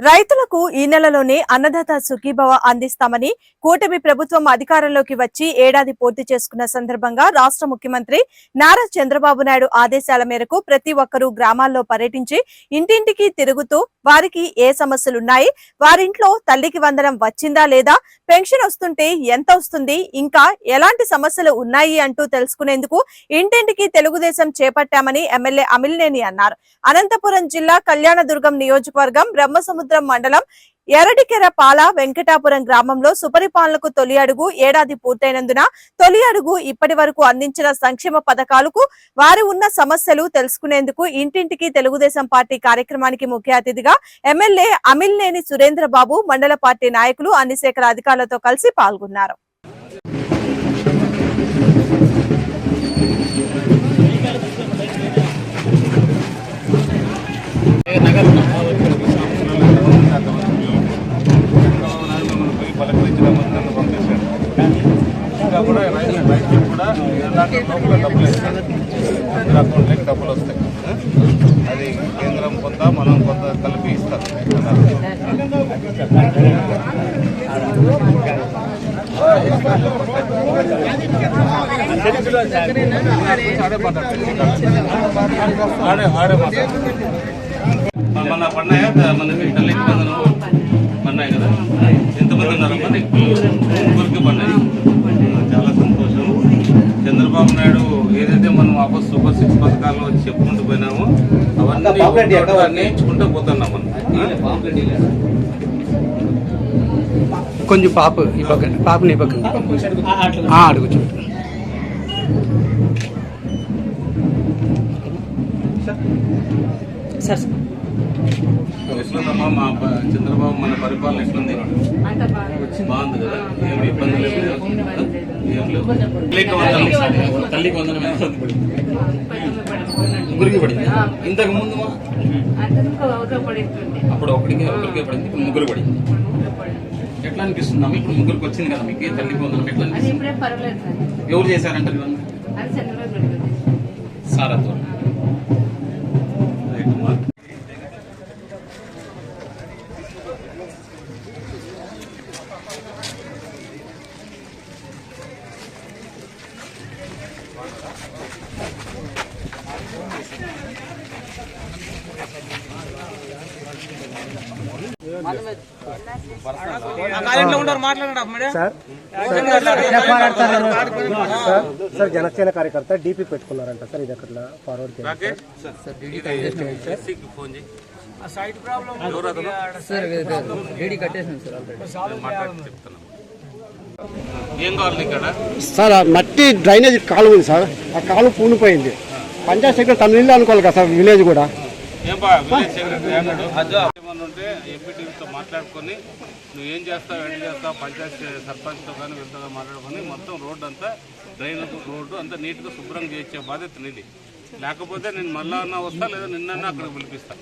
రైతులకు ఈ నెలలోనే అన్నదాత సుఖీభవ అందిస్తామని కూటమి ప్రభుత్వం అధికారంలోకి వచ్చి ఏడాది పూర్తి చేసుకున్న సందర్భంగా రాష్ట్ర ముఖ్యమంత్రి నారా చంద్రబాబు నాయుడు ఆదేశాల మేరకు ప్రతి ఒక్కరూ గ్రామాల్లో పర్యటించి ఇంటింటికి తిరుగుతూ వారికి ఏ సమస్యలున్నాయి వారింట్లో తల్లికి వందనం వచ్చిందా లేదా పెన్షన్ వస్తుంటే ఎంత వస్తుంది ఇంకా ఎలాంటి సమస్యలు ఉన్నాయి అంటూ తెలుసుకునేందుకు ఇంటింటికి తెలుగుదేశం చేపట్టామని ఎమ్మెల్యే అమిలినేని అన్నారు. అనంతపురం జిల్లా కళ్యాణదుర్గం నియోజకవర్గం బ్రహ్మసముద్రం మండలం ఎరడికెర పాల వెంకటాపురం గ్రామంలో సుపరిపాలనకు తొలి అడుగు ఏడాది పూర్తయినందున తొలి అడుగు ఇప్పటి వరకు అందించిన సంక్షేమ పథకాలకు వారి ఉన్న సమస్యలు తెలుసుకునేందుకు ఇంటింటికి తెలుగుదేశం పార్టీ కార్యక్రమానికి ముఖ్య అతిథిగా ఎమ్మెల్యే అమిల్నేని సురేంద్ర బాబు మండల పార్టీ నాయకులు అన్ని శాఖల అధికారులతో కలిసి పాల్గొన్నారు ఇంకా కూడా రైతు రైతులకు కూడా ఎలాంటి లోపల డబ్బులు ఇస్తారు అందరి అకౌంట్లోకి డబ్బులు వస్తాయి అది కేంద్రం కొంత మనం కొంత కలిపి ఇస్తారు ఆడే ఆడే మాట్లాడు మన పన్నాయ మనకి ఆపస్ సూపర్ సిక్స్ పథకాల్లో చెప్పుకుంటూ పోయినామో. అవన్నీ నేర్చుకుంటూ పోతున్నాం మనం కొంచెం పాప ఈ పక్కన పాపని ఈ పక్కన ఎట్లుందమ్మా మా చంద్రబాబు మన పరిపాలన ఎట్లుంది? బాగుంది కదా? ఏమి ఇబ్బంది లేదు తల్లికి వందనం. ముగ్గురికి పడింది? ఇంతకు ముందు? అప్పుడు ఒకటికి ఒకరికే పడింది ఇప్పుడు ముగ్గురు పడింది. ఎట్లా అనిపిస్తుంది అమ్మ? ఇప్పుడు ముగ్గురికి వచ్చింది కదా మీకు తల్లికి వందనం ఎట్లా అనిపిస్తుంది? ఎవరు చేశారంటారు ఇవన్నీ? అది సార్ సార్ జనసేన కార్యకర్త డీపీ పెట్టుకున్నారంట సార్ ఇది అక్కడ ఫార్వర్డ్ సార్ ఆ మట్టి డ్రైనేజ్ కాలువ ఉంది సార్. ఆ కాలువ పూనిపోయింది. పంచాయత్ సెక్రటరీ తన ఇల్లు అనుకోవాలి కదా సార్ విలేజ్ కూడా. ఏం బా విలేజ్ సెక్రటరీ అన్నాడు ఏమన్నా ఉంటే మాట్లాడుకొని నువ్వు ఏం చేస్తావు ఏం చేస్తావు పంచాయతీ సర్పంచ్తో కానీ వీళ్ళతో మాట్లాడుకొని మొత్తం రోడ్డు అంతా డ్రైన్ రోడ్డు అంతా నీట్గా శుభ్రం చేయించే బాధ్యత నీది. లేకపోతే నేను మళ్ళా అన్నా వస్తా లేదా నిన్న అక్కడికి పిలిపిస్తా.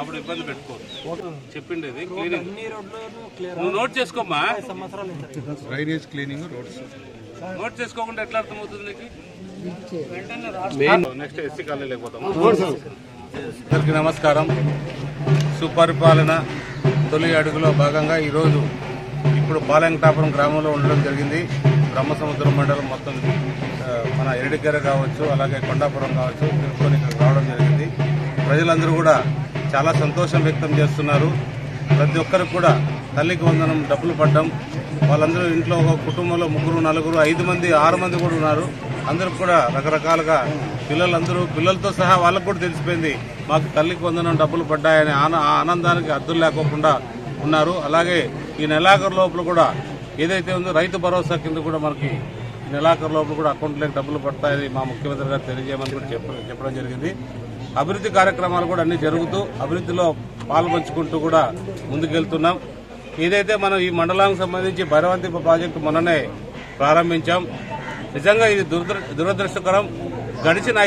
అప్పుడు ఇబ్బంది పెట్టుకో చెప్పిండేది క్లీనింగ్. నువ్వు note చేసుకోమ్మా. Drainage cleaning roads. Note చేసుకోకుండా ఎట్లా అర్థమవుతుంది నీకు? నెక్స్ట్ ఎస్సీ కాలనీ లేకపోతాం అందరికీ నమస్కారం. సుపరిపాలన తొలి అడుగులో భాగంగా ఈరోజు ఇప్పుడు పాలెంకటాపురం గ్రామంలో ఉండడం జరిగింది. బ్రహ్మసముద్రం మండలం మొత్తం మన ఎరడికెర కావచ్చు అలాగే కొండాపురం కావచ్చు తెలుసుకొని ఇక్కడికి రావడం జరిగింది. ప్రజలందరూ కూడా చాలా సంతోషం వ్యక్తం చేస్తున్నారు. ప్రతి ఒక్కరికి కూడా తల్లికి వందనం డబ్బులు పడ్డం వాళ్ళందరూ ఇంట్లో ఒక కుటుంబంలో ముగ్గురు నలుగురు ఐదు మంది ఆరు మంది కూడా ఉన్నారు. అందరూ కూడా రకరకాలుగా పిల్లలందరూ పిల్లలతో సహా వాళ్ళకు కూడా తెలిసిపోయింది. మాకు తల్లికి వందనం డబ్బులు పడ్డాయని ఆన ఆనందానికి అర్థం లేకోకుండా ఉన్నారు. అలాగే ఈ నెలాఖరు లోపల కూడా ఏదైతే ఉందో రైతు భరోసా కింద కూడా మనకి నెలాఖరు లోపల కూడా అకౌంట్లోకి డబ్బులు పడతాయని మా ముఖ్యమంత్రి గారు తెలియజేయమని కూడా చెప్ప చెప్పడం జరిగింది. అభివృద్ధి కార్యక్రమాలు కూడా అన్ని జరుగుతూ అభివృద్ధిలో పాల్పంచుకుంటూ కూడా ముందుకెళ్తున్నాం. ఏదైతే మనం ఈ మండలానికి సంబంధించి భైరవంతి ప్రాజెక్టు మొన్ననే ప్రారంభించాం. నిజంగా ఇది దురదృష్టకరం. గడిచిన